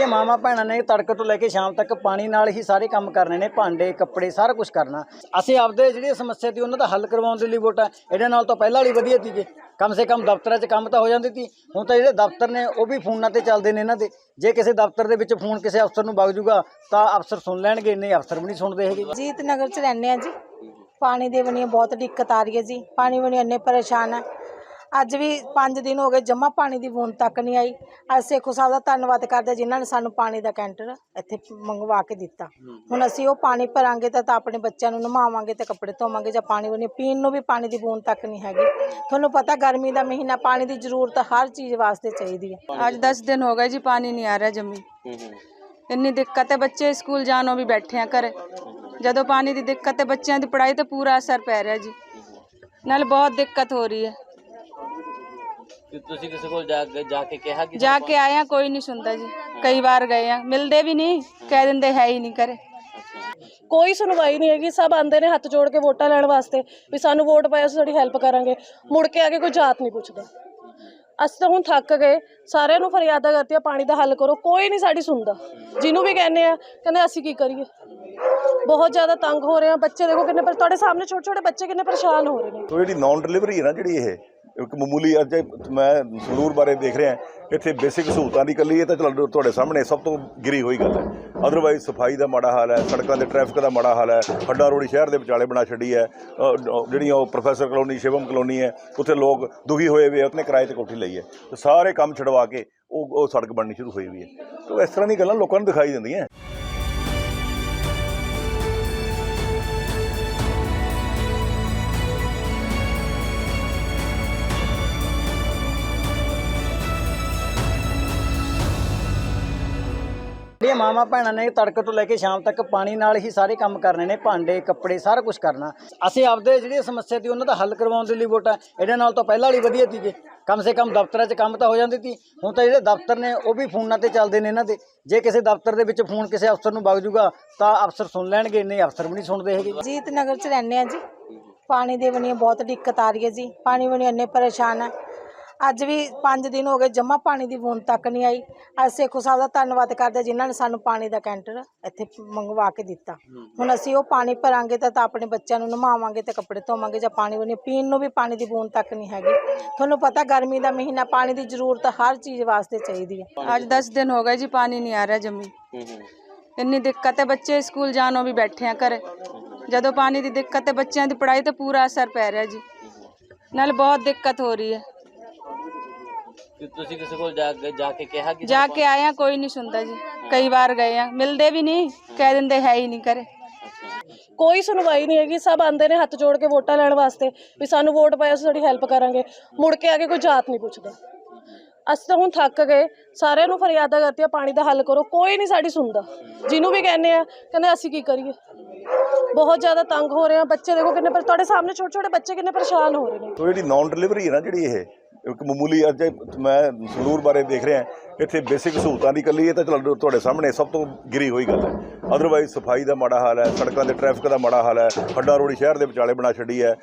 ਜਿਹੜੀਆਂ ਮਾਵਾਂ ਭੈਣਾਂ ਨੇ ਤੜਕੇ ਤੋਂ ਲੈ ਕੇ ਸ਼ਾਮ ਤੱਕ ਪਾਣੀ ਨਾਲ ਹੀ ਸਾਰੇ ਕੰਮ ਕਰਨੇ ਨੇ, ਭਾਂਡੇ, ਕੱਪੜੇ, ਸਾਰਾ ਕੁਝ ਕਰਨਾ। ਅਸੀਂ ਆਪਦੇ ਜਿਹੜੀ ਸਮੱਸਿਆ ਸੀ ਉਹਨਾਂ ਦਾ ਹੱਲ ਕਰਵਾਉਣ ਦੇ ਲਈ ਵੋਟਾਂ ਇਹਨਾਂ ਨਾਲ ਤਾਂ ਪਹਿਲਾਂ ਵਾਲੀ ਵਧੀਆ ਸੀਗੇ। ਕਮ ਸੇ ਕਮ ਦਫ਼ਤਰਾਂ 'ਚ ਕੰਮ ਤਾਂ ਹੋ ਜਾਂਦੀ ਸੀ। ਹੁਣ ਤਾਂ ਜਿਹੜੇ ਦਫ਼ਤਰ ਨੇ, ਉਹ ਵੀ ਫੋਨਾਂ ਤੇ ਚੱਲਦੇ ਨੇ ਇਹਨਾਂ ਦੇ। ਜੇ ਕਿਸੇ ਦਫ਼ਤਰ ਦੇ ਵਿੱਚ ਫੋਨ ਕਿਸੇ ਅਫਸਰ ਨੂੰ ਵਗ ਜੂਗਾ, ਤਾਂ ਅਫਸਰ ਸੁਣ ਲੈਣਗੇ, ਨਹੀਂ ਅਫਸਰ ਵੀ ਨਹੀਂ ਸੁਣਦੇ ਹੈਗੇ। ਜੀਤ ਨਗਰ ਚ ਰਹਿੰਦੇ ਆ ਜੀ। ਪਾਣੀ ਦੇ ਬਣੀ ਬਹੁਤ ਦਿੱਕਤ ਆ ਰਹੀ ਹੈ ਜੀ। ਪਾਣੀ ਬਣੀ ਇੰਨੇ ਪਰੇਸ਼ਾਨ ਹੈ। ਅੱਜ ਵੀ 5 ਦਿਨ ਹੋ ਗਏ ਜਮਾ ਪਾਣੀ ਦੀ ਬੂੰਦ ਤੱਕ ਨਹੀਂ ਆਈ। ਅੱਜ ਸੇਖੋ ਸਾਹਿਬ ਦਾ ਧੰਨਵਾਦ ਕਰਦੇ ਹਾਂ ਜਿਨ੍ਹਾਂ ਨੇ ਸਾਨੂੰ ਪਾਣੀ ਦਾ ਕੈਂਟਰ ਇੱਥੇ ਮੰਗਵਾ ਕੇ ਦਿੱਤਾ। ਹੁਣ ਅਸੀਂ ਉਹ ਪਾਣੀ ਭਰਾਂਗੇ ਤਾਂ ਆਪਣੇ ਬੱਚਿਆਂ ਨੂੰ ਨਮਾਵਾਂਗੇ ਤੇ ਕੱਪੜੇ ਧੋਵਾਂਗੇ ਜਾਂ ਪਾਣੀ ਬਣੀ ਪੀਣ ਨੂੰ ਵੀ ਪਾਣੀ ਦੀ ਬੂੰਦ ਤੱਕ ਨਹੀਂ ਹੈਗੀ। ਤੁਹਾਨੂੰ ਪਤਾ ਗਰਮੀ ਦਾ ਮਹੀਨਾ ਪਾਣੀ ਦੀ ਜ਼ਰੂਰਤ ਹਰ ਚੀਜ਼ ਵਾਸਤੇ ਚਾਹੀਦੀ ਹੈ। ਅੱਜ 10 ਦਿਨ ਹੋ ਗਏ ਜੀ ਪਾਣੀ ਨਹੀਂ ਆ ਰਿਹਾ ਜਮੀ। ਇੰਨੀ ਦਿੱਕਤ ਹੈ ਬੱਚੇ ਸਕੂਲ ਜਾਣੋਂ ਵੀ ਬੈਠੇ ਆ ਘਰੇ। ਜਦੋਂ ਪਾਣੀ ਦੀ ਦਿੱਕਤ ਹੈ ਬੱਚਿਆਂ ਦੀ ਪੜ੍ਹਾਈ ਤੇ ਪੂਰਾ ਅਸਰ ਪੈ ਰਿਹਾ ਜੀ। ਨਾਲ ਬਹੁਤ ਦਿੱਕਤ ਹੋ ਰਹੀ ਹੈ। ਕਿ ਤੁਸੀਂ ਕਿਸੇ ਕੋਲ ਜਾ ਕੇ ਜਾ ਕੇ ਕਿਹਾ ਕਿ ਜਾ ਕੇ ਆਏ ਆ ਕੋਈ ਨਹੀਂ ਸੁਣਦਾ ਜੀ। ਕਈ ਵਾਰ ਗਏ ਆ। ਮਿਲਦੇ ਵੀ ਨਹੀਂ ਕਹਿ ਦਿੰਦੇ ਹੈ ਹੀ ਨਹੀਂ ਕਰੇ ਕੋਈ ਸੁਣਵਾਈ ਨਹੀਂ ਹੈਗੀ। ਸਭ ਆਂਦੇ ਨੇ ਹੱਥ ਜੋੜ ਕੇ ਵੋਟਾਂ ਲੈਣ ਵਾਸਤੇ ਵੀ ਸਾਨੂੰ ਵੋਟ ਪਾਇਆ ਅਸੀਂ ਤੁਹਾਡੀ ਹੈਲਪ ਕਰਾਂਗੇ। ਮੁੜ ਕੇ ਆ ਕੇ ਕੋਈ ਜਾਤ ਨਹੀਂ ਪੁੱਛਦਾ। ਅਸੀਂ ਤਾਂ ਹੁਣ ਥੱਕ ਗਏ। ਸਾਰਿਆਂ ਨੂੰ ਫਰਿਆਦਾਂ ਕਰਤੀਆਂ ਪਾਣੀ ਦਾ ਹੱਲ ਕਰੋ। ਕੋਈ ਨਹੀਂ ਸਾਡੀ ਸੁਣਦਾ। ਜਿਹਨੂੰ ਵੀ ਕਹਿੰਦੇ ਆ ਕਹਿੰਦੇ ਅਸੀਂ ਕੀ ਕਰੀਏ? ਬਹੁਤ ਜ਼ਿਆਦਾ ਤੰਗ ਹੋ ਰਹੇ ਆ। ਬੱਚੇ ਦੇਖੋ ਕਿੰਨੇ ਪਰ ਤੁਹਾਡੇ ਸਾਹਮਣੇ ਛੋਟੇ ਛੋਟੇ ਬੱਚੇ ਕਿੰਨੇ ਪਰੇਸ਼ਾਨ ਹੋ ਰਹੇ ਨੇ। ਜਿਹੜੀ ਨਾਨ ਡਿਲੀਵਰੀ ਹੈ ਨਾ ਜਿਹੜੀ ਇਹ ਇੱਕ ਮਾਮੂਲੀ ਅੱਜ ਮੈਂ ਸੰਗਰੂਰ ਬਾਰੇ ਦੇਖ ਰਿਹਾ ਇੱਥੇ ਬੇਸਿਕ ਸਹੂਲਤਾਂ ਦੀ ਕੱਲੀ ਇਹ ਤਾਂ ਚਲੋ ਤੁਹਾਡੇ ਸਾਹਮਣੇ ਸਭ ਤੋਂ ਗਿਰੀ ਹੋਈ ਗੱਲ ਹੈ। ਅਦਰਵਾਈਜ਼ ਸਫ਼ਾਈ ਦਾ ਮਾੜਾ ਹਾਲ ਹੈ ਸੜਕਾਂ ਦੇ ਟ੍ਰੈਫਿਕ ਦਾ ਮਾੜਾ ਹਾਲ ਹੈ ਹੱਡਾ ਰੋੜੀ ਸ਼ਹਿਰ ਦੇ ਵਿਚਾਲੇ ਬਣਾ ਛੱਡੀ ਹੈ। ਜਿਹੜੀਆਂ ਉਹ ਪ੍ਰੋਫੈਸਰ ਕਲੋਨੀ ਸ਼ਿਵਮ ਕਲੋਨੀ ਹੈ ਉੱਥੇ ਲੋਕ ਦੁਖੀ ਹੋਏ ਹੋਏ ਆ, ਕਿਰਾਏ ਤੇ ਕੋਠੀ ਲਈ ਹੈ। ਤੇ ਸਾਰੇ ਕੰਮ ਛਡਵਾ ਕੇ ਉਹ ਉਹ ਸੜਕ ਬਣਨੀ ਸ਼ੁਰੂ ਹੋਈ ਵੀ ਹੈ। ਤੋ ਇਸ ਤਰ੍ਹਾਂ ਦੀ ਗੱਲਾਂ ਲੋਕਾਂ ਨੂੰ ਦਿਖਾਈ ਦਿੰਦੀਆਂ। ਜਿਹੜੀਆਂ ਮਾਵਾਂ ਭੈਣਾਂ ਨੇ ਤੜਕੇ ਤੋਂ ਲੈ ਕੇ ਸ਼ਾਮ ਤੱਕ ਪਾਣੀ ਨਾਲ ਹੀ ਸਾਰੇ ਕੰਮ ਕਰਨੇ ਨੇ, ਭਾਂਡੇ, ਕੱਪੜੇ, ਸਾਰਾ ਕੁਝ ਕਰਨਾ। ਅਸੀਂ ਆਪਦੇ ਜਿਹੜੀ ਸਮੱਸਿਆ ਸੀ ਉਹਨਾਂ ਦਾ ਹੱਲ ਕਰਵਾਉਣ ਦੇ ਲਈ ਵੋਟਾਂ ਇਹਨਾਂ ਨਾਲ ਤਾਂ ਪਹਿਲਾਂ ਵਾਲੀ ਵਧੀਆ ਸੀਗੇ। ਕਮ ਸੇ ਕਮ ਦਫ਼ਤਰਾਂ 'ਚ ਕੰਮ ਤਾਂ ਹੋ ਜਾਂਦੀ ਸੀ। ਹੁਣ ਤਾਂ ਜਿਹੜੇ ਦਫ਼ਤਰ ਨੇ, ਉਹ ਵੀ ਫੋਨਾਂ ਤੇ ਚੱਲਦੇ ਨੇ ਇਹਨਾਂ ਦੇ। ਜੇ ਕਿਸੇ ਦਫ਼ਤਰ ਦੇ ਵਿੱਚ ਫੋਨ ਕਿਸੇ ਅਫਸਰ ਨੂੰ ਵਗ ਜੂਗਾ, ਤਾਂ ਅਫਸਰ ਸੁਣ ਲੈਣਗੇ ਨਹੀਂ ਅਫਸਰ ਵੀ ਨਹੀਂ ਸੁਣਦੇ ਹੈਗੇ। ਜੀਤ ਨਗਰ ਚ ਰਹਿੰਦੇ ਆ ਜੀ। ਪਾਣੀ ਦੇ ਬਣੀ ਬਹੁਤ ਦਿੱਕਤ ਆ ਰਹੀ ਹੈ ਜੀ। ਪਾਣੀ ਬਣੀ ਇੰਨੇ ਪਰੇਸ਼ਾਨ ਹੈ। ਅੱਜ ਵੀ 5 ਦਿਨ ਹੋ ਗਏ ਜਮਾ ਪਾਣੀ ਦੀ ਬੂੰਦ ਤੱਕ ਨਹੀਂ ਆਈ। ਅਸੀਂ ਸੇਖੋ ਸਾਹਿਬ ਦਾ ਧੰਨਵਾਦ ਕਰਦੇ ਜਿਨ੍ਹਾਂ ਨੇ ਸਾਨੂੰ ਪਾਣੀ ਦਾ ਕੈਂਟਰ ਇੱਥੇ ਮੰਗਵਾ ਕੇ ਦਿੱਤਾ। ਹੁਣ ਅਸੀਂ ਉਹ ਪਾਣੀ ਭਰਾਂਗੇ ਤਾਂ ਆਪਣੇ ਬੱਚਿਆਂ ਨੂੰ ਨਹਾਵਾਂਗੇ ਤੇ ਕੱਪੜੇ ਧੋਵਾਂਗੇ ਜਾਂ ਪਾਣੀ ਉਹਨੇ ਪੀਣ ਨੂੰ ਵੀ ਪਾਣੀ ਦੀ ਬੂੰਦ ਤੱਕ ਨਹੀਂ ਹੈਗੀ। ਤੁਹਾਨੂੰ ਪਤਾ ਗਰਮੀ ਦਾ ਮਹੀਨਾ ਪਾਣੀ ਦੀ ਜ਼ਰੂਰਤ ਹਰ ਚੀਜ਼ ਵਾਸਤੇ ਚਾਹੀਦੀ ਹੈ। ਅੱਜ 10 ਦਿਨ ਹੋ ਗਏ ਜੀ ਪਾਣੀ ਨਹੀਂ ਆ ਰਿਹਾ ਜਮੀ। ਇੰਨੀ ਦਿੱਕਤ ਹੈ, ਬੱਚੇ ਸਕੂਲ ਜਾਣੋਂ ਵੀ ਬੈਠੇ ਆ ਘਰੇ। ਜਦੋਂ ਪਾਣੀ ਦੀ ਦਿੱਕਤ ਹੈ, ਬੱਚਿਆਂ ਦੀ ਪੜ੍ਹਾਈ ਤੇ ਪੂਰਾ ਅਸਰ ਪੈ ਰਿਹਾ ਜੀ। ਨਾਲ ਬਹੁਤ ਦਿੱਕਤ ਹੋ ਰਹੀ ਹੈ। ਕਿ ਤੁਸੀਂ ਕਿਸੇ ਕੋਲ ਜਾ ਕੇ ਜਾ ਕੇ ਕਿਹਾ ਕਿ ਜਾ ਕੇ ਆਏ ਆ ਕੋਈ ਨਹੀਂ ਸੁਣਦਾ ਜੀ। ਕਈ ਵਾਰ ਗਏ ਆ। ਮਿਲਦੇ ਵੀ ਨਹੀਂ ਕਹਿ ਦਿੰਦੇ ਹੈ ਹੀ ਨਹੀਂ ਕਰੇ ਕੋਈ ਸੁਣਵਾਈ ਨਹੀਂ ਹੈਗੀ। ਸਭ ਆਂਦੇ ਨੇ ਹੱਥ ਜੋੜ ਕੇ ਵੋਟਾਂ ਲੈਣ ਵਾਸਤੇ ਵੀ ਸਾਨੂੰ ਵੋਟ ਪਾਇਆ ਅਸੀਂ ਤੁਹਾਡੀ ਹੈਲਪ ਕਰਾਂਗੇ। ਮੁੜ ਕੇ ਆ ਕੇ ਕੋਈ ਜਾਤ ਨਹੀਂ ਪੁੱਛਦਾ। ਅਸੀਂ ਤਾਂ ਹੁਣ ਥੱਕ ਗਏ। ਸਾਰਿਆਂ ਨੂੰ ਫਰਿਆਦਾਂ ਕਰਤੀਆਂ ਪਾਣੀ ਦਾ ਹੱਲ ਕਰੋ। ਕੋਈ ਨਹੀਂ ਸਾਡੀ ਸੁਣਦਾ। ਜਿਹਨੂੰ ਵੀ ਕਹਿੰਦੇ ਆ ਕਹਿੰਦੇ ਅਸੀਂ ਕੀ ਕਰੀਏ? ਬਹੁਤ ਜ਼ਿਆਦਾ ਤੰਗ ਹੋ ਰਹੇ ਆ। ਬੱਚੇ ਦੇਖੋ ਕਿੰਨੇ ਪਰ ਤੁਹਾਡੇ ਸਾਹਮਣੇ ਛੋਟੇ ਛੋਟੇ ਬੱਚੇ ਕਿੰਨੇ ਪਰੇਸ਼ਾਨ ਹੋ ਰਹੇ ਨੇ। ਜਿਹੜੀ ਨਾਨ ਡਿਲੀਵਰੀ ਹੈ ਨਾ ਜਿਹੜੀ ਇਹ ਇੱਕ ਮਾਮੂਲੀ ਅੱਜ ਮੈਂ ਸੰਗਰੂਰ ਬਾਰੇ ਦੇਖ ਰਿਹਾ ਇੱਥੇ ਬੇਸਿਕ ਸਹੂਲਤਾਂ ਦੀ ਕੱਲੀ ਇਹ ਤਾਂ ਚਲੋ ਤੁਹਾਡੇ ਸਾਹਮਣੇ ਸਭ ਤੋਂ ਗਿਰੀ ਹੋਈ ਗੱਲ ਹੈ। ਅਦਰਵਾਈਜ਼ ਸਫ਼ਾਈ ਦਾ ਮਾੜਾ ਹਾਲ ਹੈ ਸੜਕਾਂ ਦੇ ਟ੍ਰੈਫਿਕ ਦਾ ਮਾੜਾ ਹਾਲ ਹੈ ਹੱਡਾ ਰੋੜੀ ਸ਼ਹਿਰ ਦੇ ਵਿਚਾਲੇ ਬਣਾ ਛੱਡੀ ਹੈ।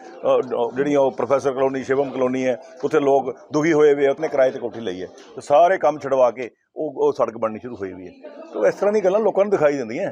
ਜਿਹੜੀਆਂ ਉਹ ਪ੍ਰੋਫੈਸਰ ਕਲੋਨੀ ਸ਼ਿਵਮ ਕਲੋਨੀ ਹੈ ਉੱਥੇ ਲੋਕ ਦੁਖੀ ਹੋਏ ਹੋਏ ਆ, ਕਿਰਾਏ ਤੇ ਕੋਠੀ ਲਈ ਹੈ। ਤੇ ਸਾਰੇ ਕੰਮ ਛਡਵਾ ਕੇ ਉਹ ਉਹ ਸੜਕ ਬਣਨੀ ਸ਼ੁਰੂ ਹੋਈ ਵੀ ਹੈ। ਤੋ ਇਸ ਤਰ੍ਹਾਂ ਦੀ ਗੱਲਾਂ ਲੋਕਾਂ ਨੂੰ ਦਿਖਾਈ ਦਿੰਦੀਆਂ।